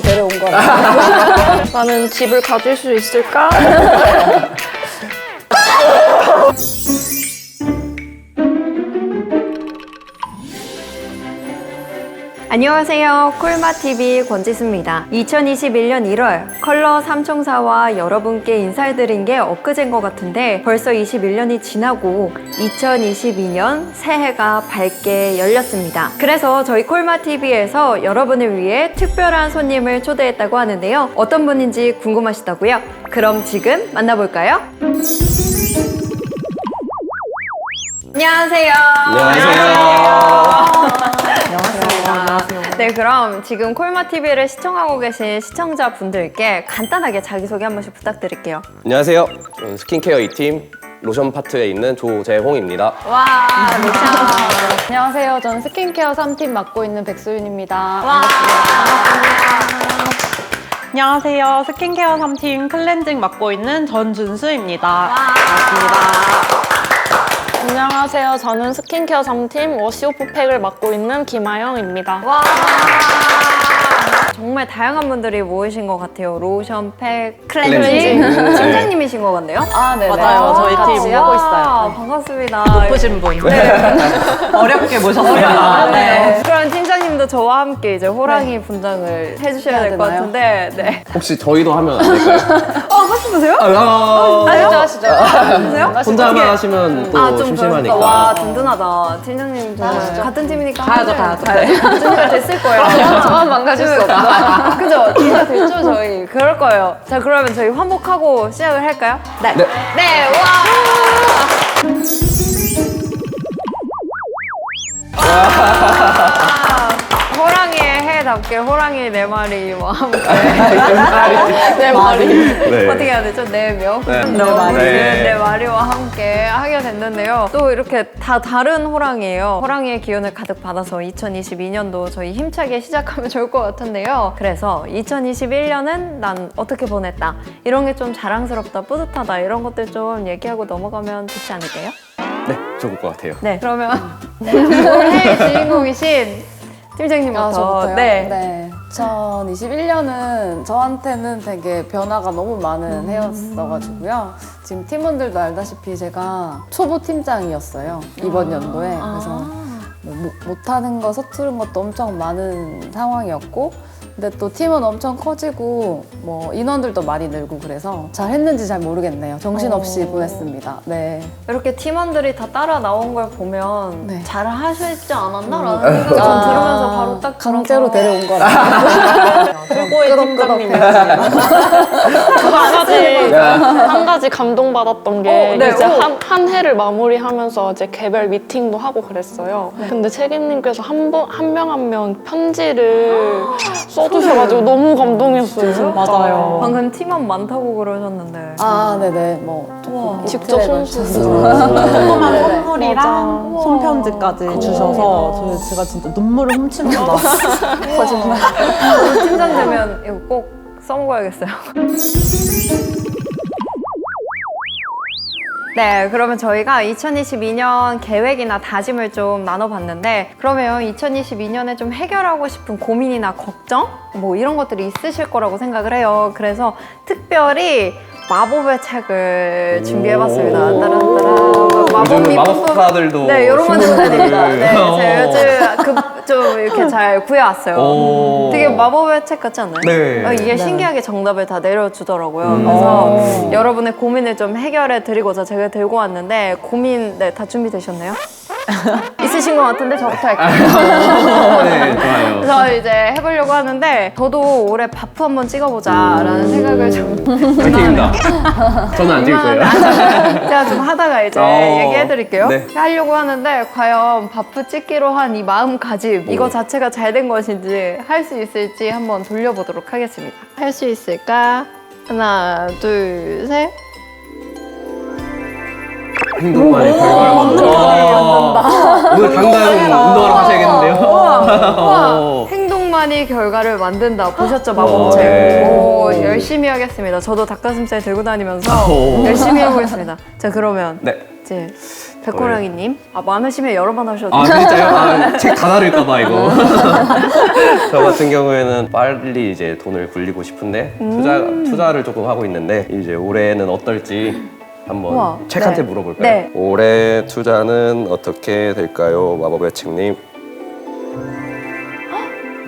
데려온 거라. 나는 집을 가질 수 있을까? 안녕하세요. 콜마TV 권지수입니다. 2021년 1월 컬러 삼총사와 여러분께 인사를 드린 게 엊그제인 것 같은데 벌써 21년이 지나고 2022년 새해가 밝게 열렸습니다. 그래서 저희 콜마TV에서 여러분을 위해 특별한 손님을 초대했다고 하는데요. 어떤 분인지 궁금하시다고요? 그럼 지금 만나볼까요? 안녕하세요. 네, 그럼 지금 콜마 TV를 시청하고 계신 시청자분들께 간단하게 자기소개 한 번씩 부탁드릴게요. 안녕하세요. 저는 스킨케어 2팀 로션 파트에 있는 조재홍입니다. 와, 미쳐. 안녕하세요. 저는 스킨케어 3팀 맡고 있는 백수윤입니다. 와, 안녕하세요. 스킨케어 3팀 클렌징 맡고 있는 전준수입니다. 반갑습니다. 안녕하세요. 저는 스킨케어 3팀 워시오프팩을 맡고 있는 김아영입니다. 와. 정말 다양한 분들이 모이신 것 같아요. 로션, 팩, 클렌징. 클렌징. 음, 네. 팀장님이신 것 같네요. 아, 네네. 맞아요. 저희 같이 팀 하고 와, 있어요. 반갑습니다. 예쁘신 분. 어렵게 모셨어요. 아, 네. 그럼 팀장 님도 저와 함께 이제 호랑이 분장을 해주셔야 해야 될 것 되나요? 같은데, 네. 혹시 저희도 하면 안 될까요? 어, 하고 싶으세요? 아, 하시죠, 하시죠. 하세요? 혼자만 하시면 또 아, 좀 심심하니까. 그러니까. 와, 든든하다. 팀장님 정말 같은 팀이니까. 가야죠, 가야죠. 준비가 됐을 거예요. 저만 망가질 수 없죠. 그죠? 준비가 됐죠, 저희. 그럴 거예요. 자, 그러면 저희 환복하고 시작을 할까요? 네. 네. 네, 와! 호랑이의 해답게 호랑이 네 마리와 함께 네 마리 네. 어떻게 해야 되죠? 네 명? 네. 네, 마리. 네. 네 마리와 함께 하게 됐는데요. 또 이렇게 다 다른 호랑이에요. 호랑이의 기운을 가득 받아서 2022년도 저희 힘차게 시작하면 좋을 것 같은데요. 그래서 2021년은 난 어떻게 보냈다. 이런 게 좀 자랑스럽다, 뿌듯하다 이런 것들 좀 얘기하고 넘어가면 좋지 않을까요? 네, 좋을 것 같아요. 네. 그러면 올해의 주인공이신 팀장님부터. 아, 저부터요? 네. 네. 2021년은 저한테는 되게 변화가 너무 많은 해였어가지고요. 지금 팀원들도 알다시피 제가 초보 팀장이었어요. 이번 연도에. 그래서 뭐 못- 못하는 거, 서투른 것도 엄청 많은 상황이었고, 근데 또 팀은 엄청 커지고, 뭐 인원들도 많이 늘고 그래서 잘 했는지 잘 모르겠네요. 정신없이 어. 보냈습니다. 네. 이렇게 팀원들이 다 따라 나온 걸 보면 네. 잘 하셨지 않았나라는 생각이 좀 아, 들으면서 바로 딱 강제로 들어서 데려온 거라. 최고의 팀장님이시네요. 한 가지, 한 가지 감동받았던 게 어, 네, 이제 어. 한, 한 해를 마무리하면서 이제 개별 미팅도 하고 그랬어요. 근데 책임님께서 한 번, 한명 한 명 편지를 써주셔가지고 너무 감동이었어요. 진짜. 맞아요. 방금 팀원 많다고 그러셨는데 아, 네네. 뭐, 우와. 직접 손수. 조그만 네네. 선물이랑. 손편지까지 주셔서 제가 진짜 눈물을 훔치면서. 거짓말. 팀장 되면 이거 꼭 써먹어야겠어요. 네, 그러면 저희가 2022년 계획이나 다짐을 좀 나눠봤는데, 그러면 2022년에 좀 해결하고 싶은 고민이나 걱정? 뭐 이런 것들이 있으실 거라고 생각을 해요. 그래서 특별히 마법의 책을 준비해봤습니다. 따란따란. 요즘 미 마법사들도 네, 이런 거 신곡을- 드립니다. 네, 어. 제가 요즘 그, 좀 이렇게 잘 구해왔어요. 오. 되게 마법의 책 같지 않나요? 네. 어, 이게 신기하게 정답을 다 내려주더라고요. 음. 그래서 여러분의 고민을 좀 해결해 드리고자 제가 들고 왔는데 고민 네, 다 준비되셨나요? 있으신 것 같은데 저부터 할게요. 네, 좋아요. 그래서 이제 해보려고 하는데 저도 올해 바프 한번 찍어보자라는 생각을 좀 파이팅입니다. 저는 안 찍을 거예요. 제가 좀 하다가 이제 어. 얘기해드릴게요. 네. 하려고 하는데 과연 바프 찍기로 한 이 마음가짐 이거 자체가 잘 된 것인지 할 수 있을지 한번 돌려보도록 하겠습니다. 할 수 있을까? 하나, 둘, 셋. 행동 만의 결과를 만든 다. 오늘 당장 운동하러 가셔야겠는데요. 어. 행동만이 결과를 만든다. 보셨죠, 어, 마법책? 네. 오, 열심히 하겠습니다. 저도 닭가슴살 들고 다니면서 오. 열심히 해보겠습니다. 자, 그러면 네. 이제 백호랑이님. 아, 많으시면 여러 번 하셔도 아 돼요. 진짜요? 아, 책다 다를까봐 이거. 저 같은 경우에는 빨리 이제 돈을 굴리고 싶은데 투자 투자를 조금 하고 있는데 이제 올해는 어떨지 한번 책한테 네. 물어볼까요? 네. 올해 투자는 어떻게 될까요, 마법의 책님?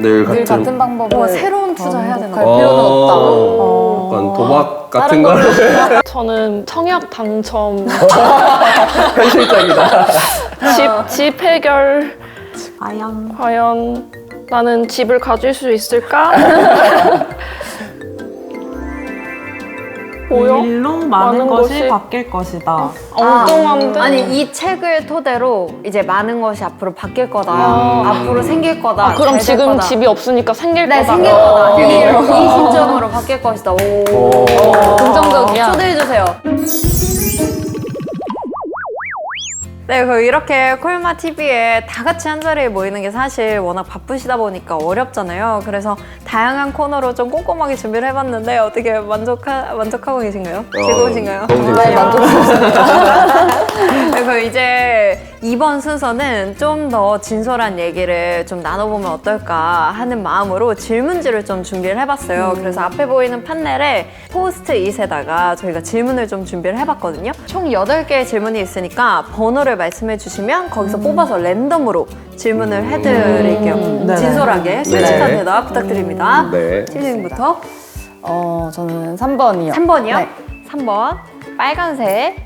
늘 같은, 늘 같은 방법을 어, 새로운 투자 해야 되나? 갈 필요는 없다. 어, 약간 도박 같은 걸 저는 청약 당첨, 현실적이다. 집, 집 해결. 아양. 과연 나는 집을 가질 수 있을까? 뭐요? 일로 많은, 많은 것이, 것이- 바뀔 것이다. 엉뚱한데? 아 니 이 책을 토대로 이제 많은 것이 앞으로 바뀔 거다. 아. 앞으로 생길 거다. 아, 그럼 잘 될 지금 거다. 집이 없으니까 생길 네 거다. 생길 거다. 어. 이, 이 심정으로 바뀔 것이다. 오. 긍정적이야. 초대해 주세요. 네, 그 이렇게 콜마 TV에 다 같이 한 자리에 모이는 게 사실 워낙 바쁘시다 보니까 어렵잖아요. 그래서 다양한 코너로 좀 꼼꼼하게 준비를 해봤는데 어떻게 만족하 만족하고 계신가요? 즐거우신가요? 너무 네, 재밌어요. 그리고 이제 이번 순서는 좀 더 진솔한 얘기를 좀 나눠보면 어떨까 하는 마음으로 질문지를 좀 준비를 해봤어요. 그래서 앞에 보이는 판넬에 포스트잇에다가 저희가 질문을 좀 준비를 해봤거든요. 총 8개의 질문이 있으니까 번호를 말씀해 주시면 거기서 뽑아서 랜덤으로 질문을 해드릴게요. 네네. 진솔하게 솔직한 네. 대답 부탁드립니다. 네. 칠링부터 어, 저는 3번이요. 3번이요? 네. 3번 빨간색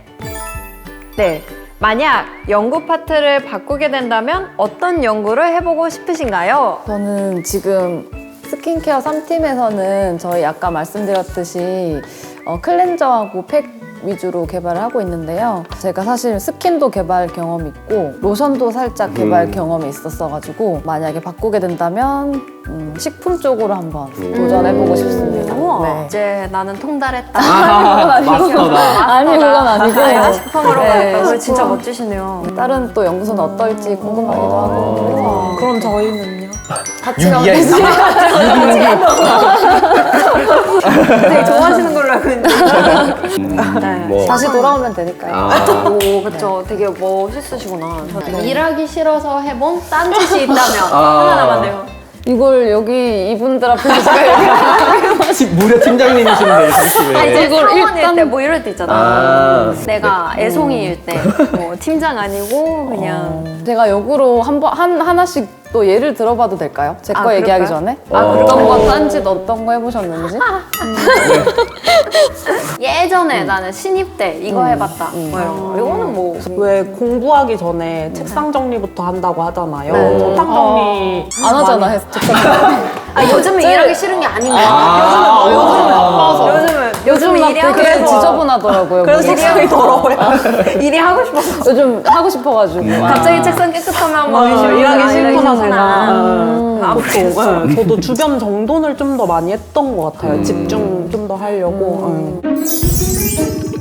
네 만약 연구 파트를 바꾸게 된다면 어떤 연구를 해보고 싶으신가요? 저는 지금 스킨케어 3팀에서는 저희 아까 말씀드렸듯이 어, 클렌저하고 팩 위주로 개발을 하고 있는데요. 제가 사실 스킨도 개발 경험이 있고 로션도 살짝 개발 음. 경험이 있었어가지고 만약에 바꾸게 된다면 음, 식품 쪽으로 한번 음. 도전해보고 싶습니다. 우와 네. 이제 나는 통달했다 아, 마스터다. 아니 그건 아니고 아, 식품으로 네, 가겠다 그거 진짜 식품. 멋지시네요 다른 또 연구소는 어떨지 궁금하기도 아. 하고 그래서 그럼 저희는요? 같이 되지. 되게 좋아하시는 걸로 알고 있는데 네. 뭐. 다시 돌아오면 되니까요. 아, 오, 그쵸. 되게 멋있으시구나. 저는 일하기 싫어서 해본 딴 짓이 있다면 아. 하나 남았네요. 이걸 여기 이분들 앞에서 제가 지- 무려 팀장님이신데 잠시 아, 왜? 이제 이걸 사원일 일단- 때뭐 이럴 때 있잖아. 아. 내가 애송이일 때, 뭐 팀장 아니고 그냥. 제가 역으로 한 번 한 하나씩 또 예를 들어봐도 될까요? 제 거 아, 얘기하기 그럴까요? 전에 아, 어떤 거 딴짓 어떤 거 해보셨는지 예전에 나는 신입 때 이거 해봤다. 뭐 이런 거. 이거는 뭐. 왜 공부하기 전에 책상 정리부터 한다고 하잖아요. 네. 책상 정리 안 하잖아 했 아, 요즘은 일하기 싫은 게 아닌가. 아, 요즘은, 아. 요즘은, 요즘 요즘은 막 일이 하고 되게 싶어. 지저분하더라고요. 그래서 보니까. 책상이 더러워요. 일이 하고 싶어서. 요즘 하고 싶어가지고 갑자기 책상 깨끗하면 막 어, 의심이 일하기 나, 싫구나. 음. 아, 보통 네, 저도 주변 정돈을 좀 더 많이 했던 것 같아요. 집중 좀 더 하려고. 음.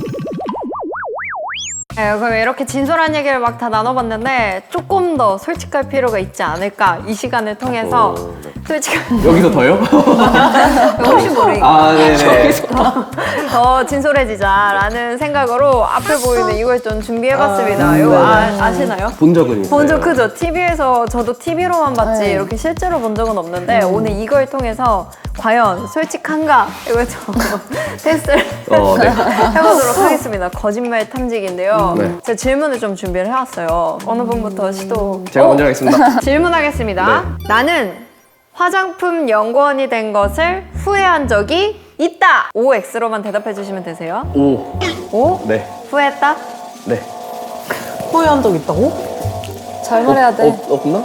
네, 그럼 이렇게 진솔한 얘기를 막 다 나눠봤는데 조금 더 솔직할 필요가 있지 않을까 이 시간을 통해서 오, 네. 솔직한 여기서 더요? 혹시 모르니까 아, 네네. 더 진솔해지자라는 생각으로 앞에 보이는 이걸 좀 준비해봤습니다. 이거 아, 아시나요? 본 적은 있어요. 본적 크죠? TV에서 저도 TV로만 봤지 네. 이렇게 실제로 본 적은 없는데 오늘 이걸 통해서 과연 솔직한가 이걸 좀 테스트를 어, 네. 해보도록 하겠습니다. 거짓말 탐지기인데요. 네. 제가 질문을 좀 준비를 해왔어요. 어느 분부터 시도? 제가 어? 먼저 하겠습니다. 질문하겠습니다. 네. 나는 화장품 연구원이 된 것을 후회한 적이 있다. OX로만 대답해 주시면 되세요. 오. 오? 네. 후회했다? 네. 후회한 적 있다고? 잘 말해야 돼. 없, 없나?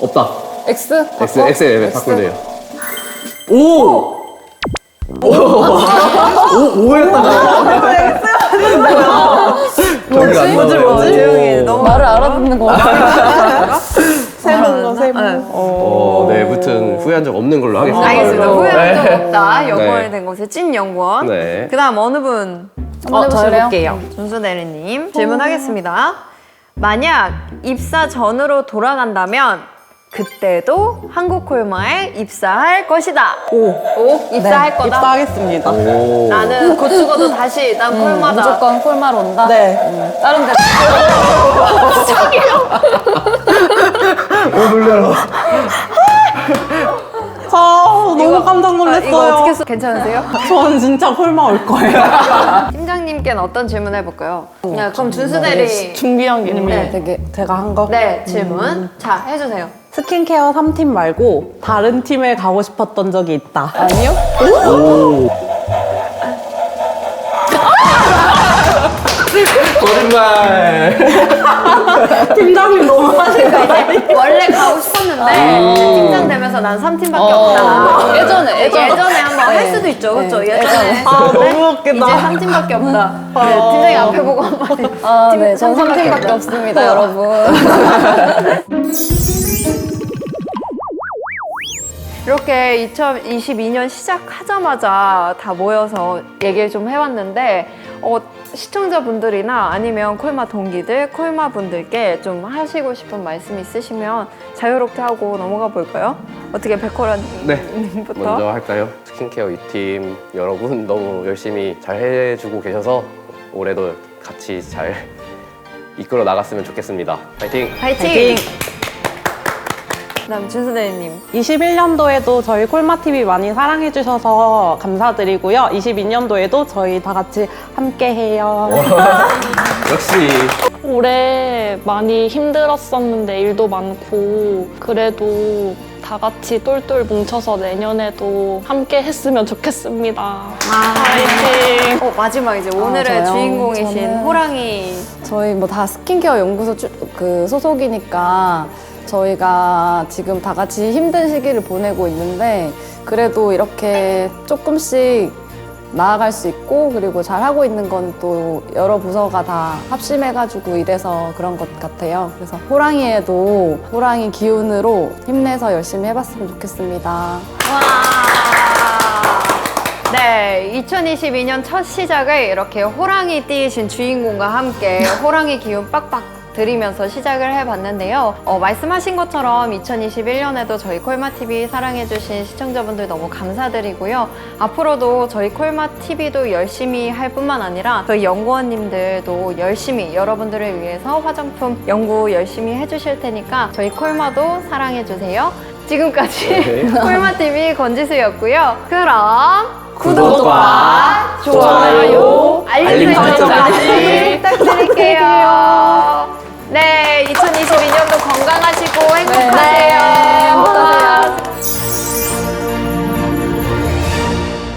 없다. X X, 바꿔? X, 네, X? 바꾸면 돼요. 오! 오! 오, 오였다. 뭐지? 뭐지, 뭐지? 조용히 너무 말을 알아듣는 거 같아. 세는 거 세모. 네. 어, 네, 무튼 후회한 적 없는 걸로 하겠습니다. 알겠습니다. 후회한 적 네. 없다. 연구원이 네. 된 것에 찐 연구원. 네. 그 다음 어느 분? 한번 해보실래요? 준수 대리님 질문하겠습니다. 만약 입사 전으로 돌아간다면 그때도 한국 콜마에 입사할 것이다. 오. 오, 입사할 네, 거다. 입사하겠습니다. 오. 나는 곧 죽어도 다시 난 콜마다. 무조건 콜마로 온다? 네. 음, 다른 데오 놀래라. 저 너무 깜짝 아, 놀랐어요. 이거 어떻게 써? 괜찮으세요? 저는 진짜 콜마 올 거예요. 팀장님께는 어떤 질문 해볼까요? 네, 그럼 준수 대리. 준비한 게 있는데 네. 되게 제가 한 거. 네, 질문. 자, 해주세요. 스킨케어 3팀 말고 다른 팀에 가고 싶었던 적이 있다. 아니요? 거짓말. 팀장님 너무 하신 거 아니에요? 원래 가고 싶었는데 이제 팀장 되면서 난 3팀밖에 없다. 예전에, 예전에. 예전에 한번 할 네. 수도 있죠, 그렇죠? 네, 예전에. 아, 네? 너무 웃기다. 이제 3팀밖에 없다. 네, 팀장이 앞에 보고 한마디. 아, 팀- 네. 전삼 팀밖에 3팀밖에 없습니다, 여러분. 이렇게 2022년 시작하자마자 다 모여서 얘기를 좀 해봤는데 어, 시청자분들이나 아니면 콜마 동기들, 콜마 분들께 좀 하시고 싶은 말씀 있으시면 자유롭게 하고 넘어가 볼까요? 어떻게 백호라님부터? 네. 먼저 할까요? 스킨케어 이팀 여러분 너무 열심히 잘 해주고 계셔서 올해도 같이 잘 이끌어 나갔으면 좋겠습니다. 파이팅! 파이팅! 그다음 준수대리님 21년도에도 저희 콜마TV 많이 사랑해주셔서 감사드리고요. 22년도에도 저희 다 같이 함께해요. 역시 올해 많이 힘들었었는데 일도 많고 그래도 다 같이 똘똘 뭉쳐서 내년에도 함께 했으면 좋겠습니다. 파이팅! 어, 마지막 이제 오늘의 저요? 주인공이신 저는- 호랑이 저희 뭐 다 스킨케어 연구소 주- 그 소속이니까 저희가 지금 다 같이 힘든 시기를 보내고 있는데 그래도 이렇게 조금씩 나아갈 수 있고 그리고 잘 하고 있는 건 또 여러 부서가 다 합심해가지고 이래서 그런 것 같아요. 그래서 호랑이에도 호랑이 기운으로 힘내서 열심히 해봤으면 좋겠습니다. 와. 네, 2022년 첫 시작을 이렇게 호랑이 띠이신 주인공과 함께 호랑이 기운 빡빡 드리면서 시작을 해봤는데요. 어, 말씀하신 것처럼 2021년에도 저희 콜마TV 사랑해주신 시청자분들 너무 감사드리고요. 앞으로도 저희 콜마TV도 열심히 할 뿐만 아니라 저희 연구원님들도 열심히 여러분들을 위해서 화장품 연구 열심히 해주실 테니까 저희 콜마도 사랑해주세요. 지금까지 네. 콜마TV 건지수였고요. 그럼 구독과 좋아요, 알림 설정까지 부탁드릴게요. 네, 2022년도 건강하시고 행복하세요. 행복하세요.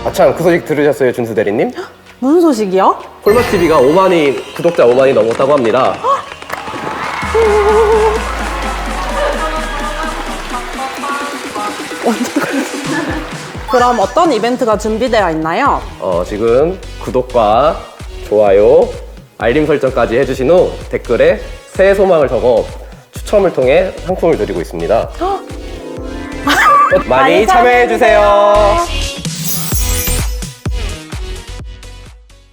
아참 그 소식 들으셨어요 준수 대리님? 무슨 소식이요? 콜마 TV가 5만이 구독자 5만이 넘었다고 합니다. 그럼 어떤 이벤트가 준비되어 있나요? 어, 지금 구독과 좋아요, 알림 설정까지 해주신 후 댓글에 새해 소망을 적어 추첨을 통해 상품을 드리고 있습니다. 많이 참여해 주세요.